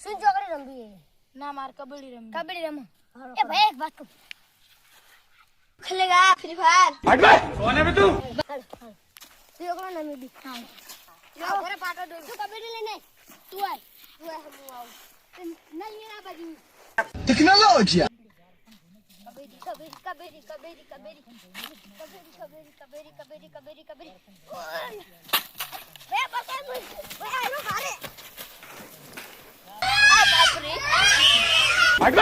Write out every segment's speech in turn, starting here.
શું ચોકડી રમવી? ના માર કબડ્ડી રમવી. કબડ્ડી રમો. એ ભાઈ એક વાત કહું. ખેલેગા ફ્રી ફાયર. હાલ હાલ. તું એકલો નમી દી હા. યો ઘરે પાટો દો તું કબડ્ડી લઈને. તું આય. તું આય હું આવું. તે નહીં આ બાજુ. Tecnologia! કબેરી કબેરી કબેરી કબેરી કબેરી કબેરી કબેરી કબેરી કબેરી કબેરી કબડ્ડી ઓય! બે બસાય મુઈ બે આનો મારે આ બાપ રે ઉઠ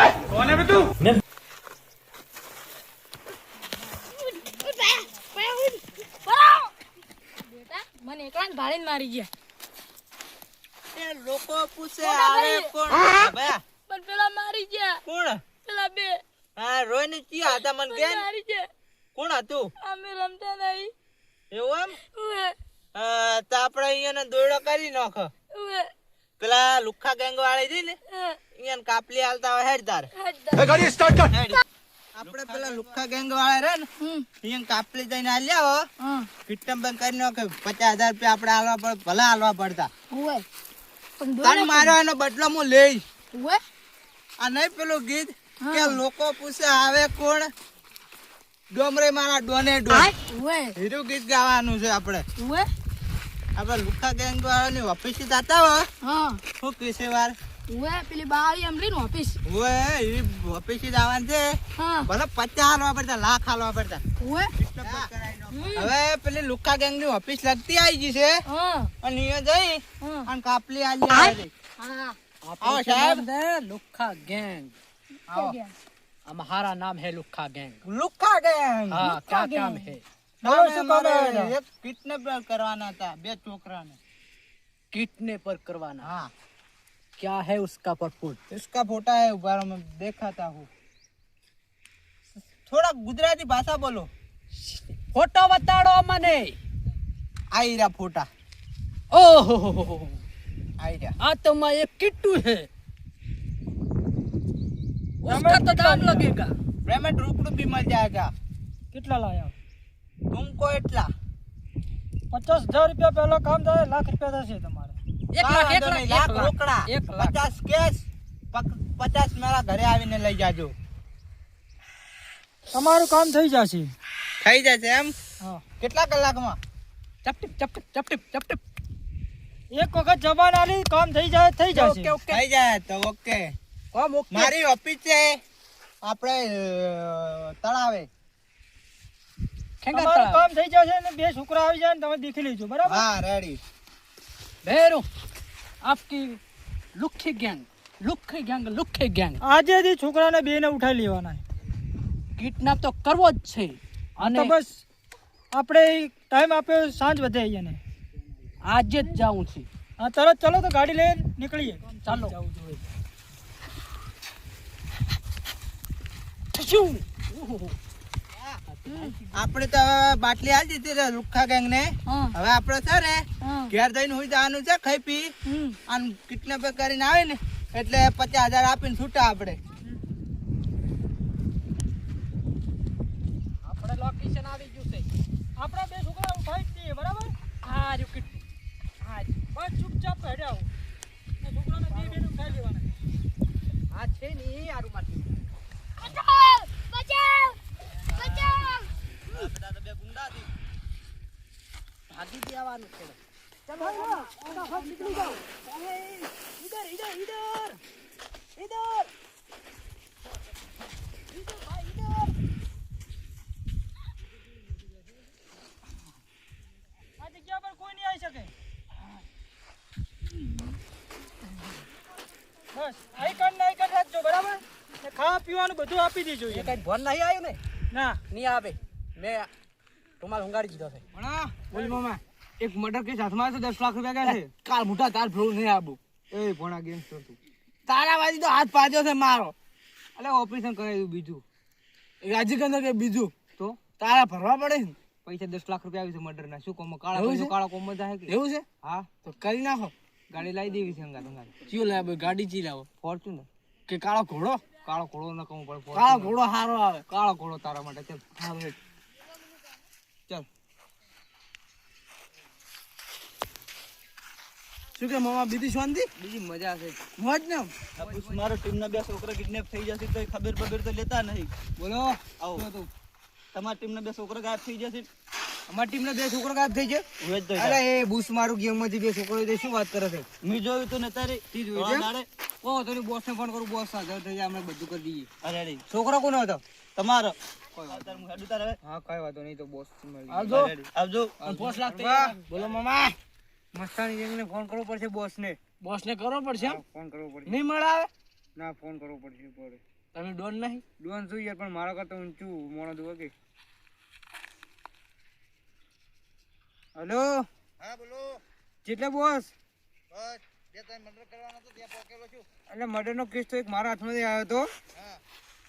બે બે ઉઠ પરાવ બેટા મને એકલા ભાળીને મારી ગયા. એ લોકો પૂછે આવે કોણ? પણ પેલા મારી ગયા. કોણ? પેલા બે. હા રોઈને ચિયા હતા મને કે મારી ગયા. કોણ હતું? અમે રમતા નહીં. એવું એમ? તો આપણે અહીંયા દોડો કરી નાખો. પેલા લુખા ગેંગ વાળી હતી ને અહીંયા કાપલી હાલતા હોય હેડ. તાર પેલા લુખા ગેંગ વાળા રે ને અહીંયા કાપલી જઈને હાલ્યા હો. કિટમ બંધ કરી નાખ્યો. પચાસ હજાર રૂપિયા આપણે હાલવા પડે ભલે હાલવા પડતા. તને મારો એનો બદલો હું લઈ. આ નહીં પેલું ગીત કે લોકો પૂછે આવે કોણ? ડોમરે મારા ડોને ડો હીરો ગીત ગાવાનું છે આપણે. આપણે લુખા ગેંગ વાળાની ઓફિસ જતા હો હા. શું કહેશે વાર? ઓએ પેલી બાળી અમરી નો ઓફિસ ઓએ એ ઓફિસ જ આવવાનું છે? હા. ભલે 50 હાલવા પડતા લાખ હાલવા પડતા. ઓએ હવે પેલી લુકા ગેંગની ઓફિસ લગતી આવી ગઈ છે. હા. અને એ જઈ અને કાપલી આલી આવી હા. આવો સાહેબ. લુખા ગેંગ આવો. અમારા નામ હે લુખા ગેંગ લુખા ગેંગ હા ક્યાં કામ હે करवाना था पर करवाना हाँ क्या है उसका परपोट इसका फोटा है बारे में देखा था वो थोड़ा गुजराती भाषा बोलो फ़ोटो बताड़ो मने आई रहा फोटा ओ हो हो हो तो मैं किट्टू है उसका तो दाम लगेगा रुक रुक भी मर जाएगा कितना लाया ટૂંકો એટલા. પચાસ હજાર રૂપિયા પહેલો કામ થાય લાખ રૂપિયા થશે તમારે. એક પચાસ કેશ પચાસ મારા ઘરે આવીને લઈ જાજો. તમારું કામ થઈ જશે. થઈ જશે એમ? કેટલા કલાકમાં? ચપટીપ ચપટીપ ચપટીપ ચપટીપ. એક વખત જબાન આલી કામ થઈ જાય થઈ જશે. Okay okay. થઈ જાય તો ઓકે. કોમ ઓકે. મારી ઓફિસ છે આપણે તળાવે. તમારું કામ થઈ જશે ને બે છોકરા આવી જાય ને તમે દેખી લેજો બરાબર? હા રેડી ભેરો આપકી લુખી ગેંગ લુખી ગેંગ લુખી ગેંગ આજે જે છોકરાને બે ને ઉઠાઈ લેવાના કિડનેપ તો કરવો જ છે. અને બસ આપણે ટાઈમ આપ્યો સાંજ વધે એને. આજે જ જાઉં છે. હા તરત ચલો તો ગાડી લઈને નીકળીએ. ચાલો. શું જોઈએ આપણે તો હવે બાટલી હાલ દીધી છે લુખ્ખા ગેંગ ને હવે આપણે છે ને ઘેર જઈને હુઈ જવાનું છે ખાઈ પી અને કિડનેપ કરીને આવે ને એટલે પચાસ હજાર આપીને છૂટા આપણે. આપણે લોકેશન આવી ગયું છે. આપણે બે છોકરા ઉઠાઈ જ બરાબર? કિટ- આ બસ ચૂપચાપ હેડ્યા આવો. છોકરાને બે લેવાના. છે ને એ આરું માટે. પેલા બે ગુંડા થી ભાગી દેવાનું છે ચલો ફટાફટ નીકળી જાઓ. ઇધર ઇધર ઇધર ઇધર બરાબર? ખા પીવાનું બધું આપી દેજો કઈ ભણ નહીં આવ્યું ને? ના. નહીં આવે. મેં રૂમાલ hunગાડી દીધો છે. બોલ મામા એક મર્ડર કેસ હાથમાં છે દસ લાખ રૂપિયા ગયા છે? કાલ મોટા તાર ફ્લો નહીં આવું એ ભણા ગેંગસ્ટર તું. તારા વાજી તો હાથ પાડ્યો છે મારો. એટલે ઓપરેશન કરાવ્યું બીજું. રાજી અંદર કે બીજું? તો? તારા ભરવા પડે ને? પૈસા દસ લાખ રૂપિયા આવી છે મર્ડર ના શું કોમ કાળા કાળા કોમ જાય કે? એવું છે? હા. તો કરી નાખો. ગાડી લાવી દેવી છે અંગા અંગા ચિયો લાવે ગાડી ચી લાવો. ફોર્ચ્યુનર. કે કાળો ઘોડો? કાળો ઘોડો ન કહું પડે કાળો ઘોડો સારો આવે. કાળો ઘોડો તારા માટે ચાલ સારું હેડ. ચાલ શું કે મામા બીજી શાંતિ? બીજી મજા છે. મોજ ને? મારો ટીમના બે છોકરા કિડનેપ થઈ જશે તો ખબર બબર તો લેતા નહીં. બોલો આવો. તમારા ટીમના બે છોકરા ગાયબ થઈ જશે. અમારી ટીમના બે છોકરા ગાયબ થઈ છે તો અરે એ બુસ મારું ગેમમાંથી બે છોકરો છે શું વાત કરે છે? મેં જોયું તું ને તારે. તી જોયું છે? ઓ તો બોસ ને ફોન કરું બોસ હાજર થઈ જાય અમે બધું કરી દઈએ. અરે અરે. છોકરો કોનો હતો? તમારો. હા કઈ વાંધો નહીં તો બોસ આવજો આવજો બોસ લાગતો બોલો મામા. મસ્તાની ગેંગને ફોન કરવો પડશે બોસ ને બોસ ને કરવો પડશે ફોન કરવો પડશે. નહીં મળાવે? ના ફોન કરવો પડશે પડે તમે ડોન નહીં? ડોન શું યાર પણ મારા કરતા ઊંચું મોણો દુવા કે? હેલો? હા બોલો. કેટલા બોસ? બસ જે તમે મર્ડર કરવાનો હતો ત્યાં પહોંચેલો છું. એટલે મર્ડર નો કેસ તો એક મારા હાથમાંથી આવ્યો હતો.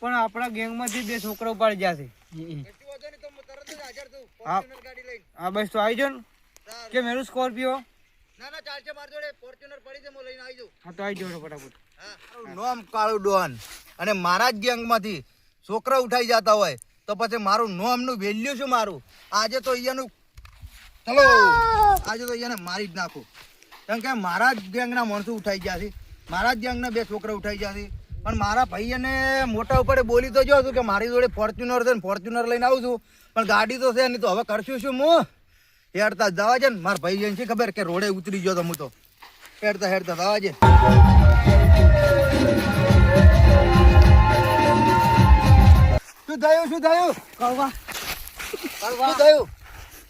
પણ આપણા ગેંગમાંથી બે છોકરા ઉપાડી ગયા છું. હા. બસ તો આવી જાઓ ને. કે મેરું સ્કોર્પિયો? ના ના ચાલશે મારી જોડે. ફોર્ચ્યુનર પડી છે હું લઈને આવી જાઉં. હા તો આવી જાઓ ફટાફટ. નોમ કાળું ડોન અને મારા જ ગેંગમાંથી છોકરા ઉઠાઈ જતા હોય તો પછી મારું નોમનું વેલ્યુ શું મારું? આજે તો અહીંયાનું ચલો આજે તો અહીંયાને મારી જ નાખું. કેમ કે મારા જ ગેંગના માણસો ઉઠાઈ ગયા છે. મારા જ ગેંગના બે છોકરા ઉઠાઈ ગયા છે. પણ મારા ભાઈને મોટા ઉપર બોલી તો જો છું કે મારી જોડે ફોર્ચ્યુનર છે ને ફોર્ચ્યુનર લઈને આવું છું. પણ ગાડી તો છે નહીં તો હવે કરશું શું હું? હેડતા જવા છે ને. મારા ભાઈ છે ખબર કે રોડે ઉતરી ગયો તો હું તો. હેડતા હેડતા જવા છે. શું થયું શું થયું? કરવા શું થયું?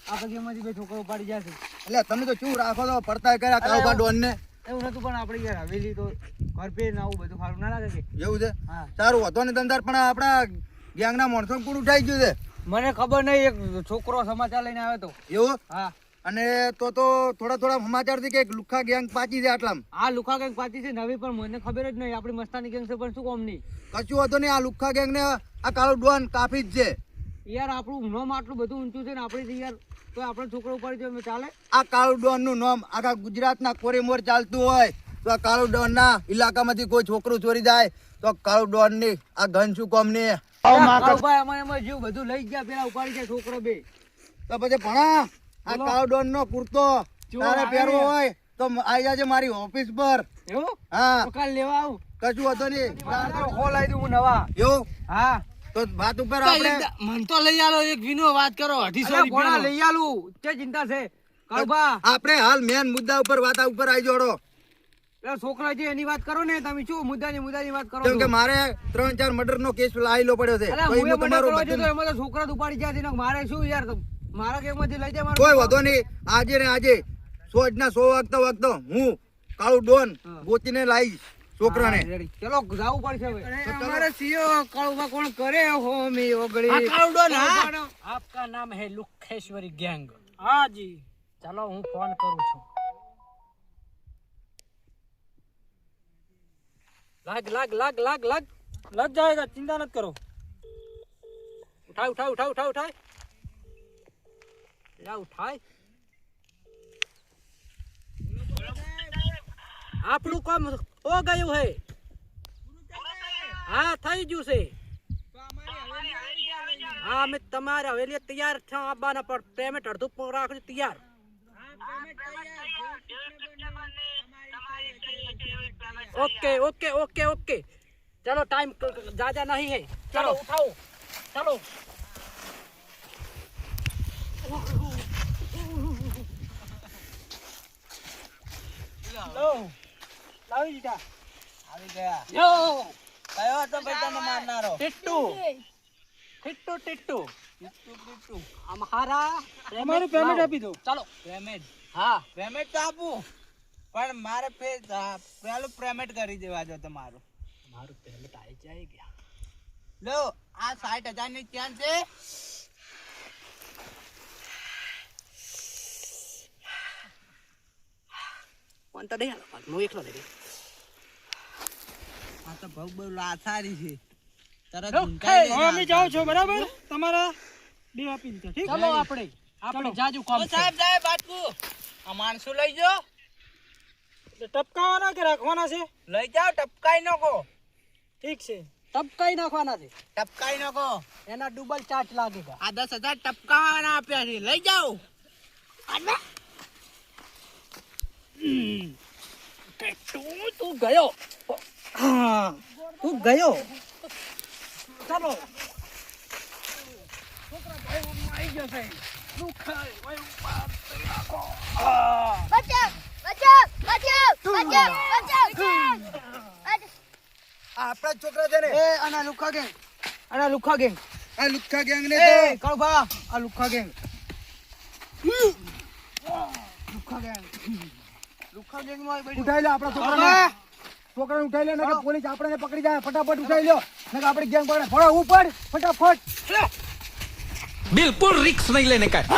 આપણા ગેમમાંથી બે છોકરા ઉપાડી જશે એટલે તમે તો શું રાખો તો પડતા કર્યા કાળુબા ડોન ને એવું નતું પણ આપણે યાર હવેલી તો ઘર પે ને આવું બધું સારું ના લાગે છે એવું છે? સારું હતો ને ધંધાર પણ આપણા ગેંગના માણસો કોણ ઉઠાઈ ગયું છે. મને ખબર નહીં એક છોકરો સમાચાર લઈને આવ્યો તો. એવું? હા. અને તો તો થોડા થોડા સમાચારથી કે લુખા ગેંગ પાછી છે આટલામ? આ લુખા ગેંગ પાછી છે નવી પણ મને ખબર જ નહીં આપણી મસ્તાની ગેંગ છે પણ શું કોમ નહીં. કશું હતો નહીં આ લુખા ગેંગ ને આ કાળો ડોન કાફી જ છે. યાર આપણું નોમ આટલું બધું ઊંચું છે ને આપણે યાર તો આપણે છોકરો ઉપર જોઈએ ચાલે. આ કાળો ડોનનું નામ આખા ગુજરાતના કોરેમોર ચાલતું હોય તો આ કાળો ડોન ના ઇલાકામાંથી કોઈ છોકરું ચોરી જાય તો કાળો ડોનની આ ગન શું કોમની ભાઈ અમારે એમાં બધું લઈ ગયા પેલા ઉપાડી જાય છોકરો બે. તો પછી ભણા આ કાળો ડોન નો કુર્તો તારે પહેરવો હોય તો આવી જાજે મારી ઓફિસ પર. એવું? હા. કાલ લેવા આવું. કશું હતો નહીં. ખોલ આવી દઉં હું નવા. એવું? હા. તો વાત ઉપર આપણે મન તો લઈ આલો એક વિનો વાત કરો અઢીસો અલા, ભોળા લઈ આલું. તે ચિંતા છે. કાળુભા. આપણે હાલ મેન મુદ્દા ઉપર વાત ઉપર આવી જોડો. છોકરા છે એની વાત કરો ને તમે શું મુદ્દાની મુદ્દાની વાત કરો કે મારે ત્રણ ચાર મર્ડર નો કેસ લાયેલો પડ્યો છે. અલા, તો હું એ એમાં મર્ડર તમારું કરવા જતો બધું- એમાં તો છોકરા ઉપાડી ગયા છે મારે શું યાર મારા કેમાંથી લઈ જાય કોઈ વધો નહીં. આજે ને આજે સોજ ના સો વાગતો વાગતો હું કાળુ ડોન ગોતીને લાવીશ છોકરાને. ચલો જવું પડશે હવે. અમારે સીઓ કાળુભા કોણ કરે હો ઓગળી. આ કાળુ ડોન, હા? આપકા નામ હે લુખેશ્વરી ગેંગ. હા જી. ચલો હું ફોન કરું છું. લાગ લાગ લાગ લાગ લાગ. લગ જાયગા ચિંતા મત કરો. ઉઠાય ઉઠાય ઉઠાય ઉઠાય ઉઠાય. લા ઉઠાય. આપણું કામ હો ગયું હે. હા થઈ ગયું છે. હા અમે તમારા હવેલી તૈયાર છો આવવાના પર પેમેન્ટ અડધું રાખજો તૈયાર. ઓકે ઓકે ઓકે ઓકે ચલો टाइम ज्यादा नहीं है चलो उठाओ चलो લો લાવી દીધા આવી ગયા યો કયો હતો ભાઈ તમે મારનારો ટિટ્ટુ ટિટ્ટુ ટિટ્ટુ. અમારા અમારું પેમેન્ટ આપી દો. ચાલો. પેમેન્ટ હા. પેમેન્ટ તો આપું. પણ મારે પેલું પેમેન્ટ કરી દેવા દો તમારું. મારું પેમેન્ટ આવી જાય ગયા લો આ સાઠ હજારની ચેન છે. ફોન તો નહીં હું એકલો લઈ આ તો બહુ બહુ લાથારી છે. તરત લો, ઝુંકાઈ હે, લઈને અમે આવતા છો બરાબર? તમારા બે આપી દીધા ઠીક? ચલો આપણે આપણે જાજુ કામ સાહેબ સાહેબ બાટકુ. આ માણસો લઈ જાઓ. ટપકાવાના કે રાખવાના છે? લઈ જાઓ ટપકાઈ નકો ઠીક છે. ટપકાઈ નાખવાના છે. ટપકાઈ નકો એના ડબલ ચાર્જ લાગે આ દસ હજાર ટપકાવાના આપ્યા છે. લઈ જાઓ. તું તું ગયો. હા, ગયો ચાલો બચાવ બચાવ બચાવ બચાવ. બચાવ આપણા છોકરા છે ને. એ આના લુખા ગેંગ. આના લુખા ગેંગ. આ લુખ્ખા ગેંગ ને એ કળભા આ લુખા ગેંગ. લુખા ગેંગ. લુખા ગેંગમાં તો ઉઠાઈ લે આપણા છોકરાને. છોકરાને ઉઠાઈ લે નકર પોલીસ આપણને પકડી જાય. ફટાફટ ઉઠાઈ લ્યો. ને આપણે ગેમ પડે. ભણો ઉપર ફટાફટ. બિલકુલ રિક્સ નહીં લઈને કાઢ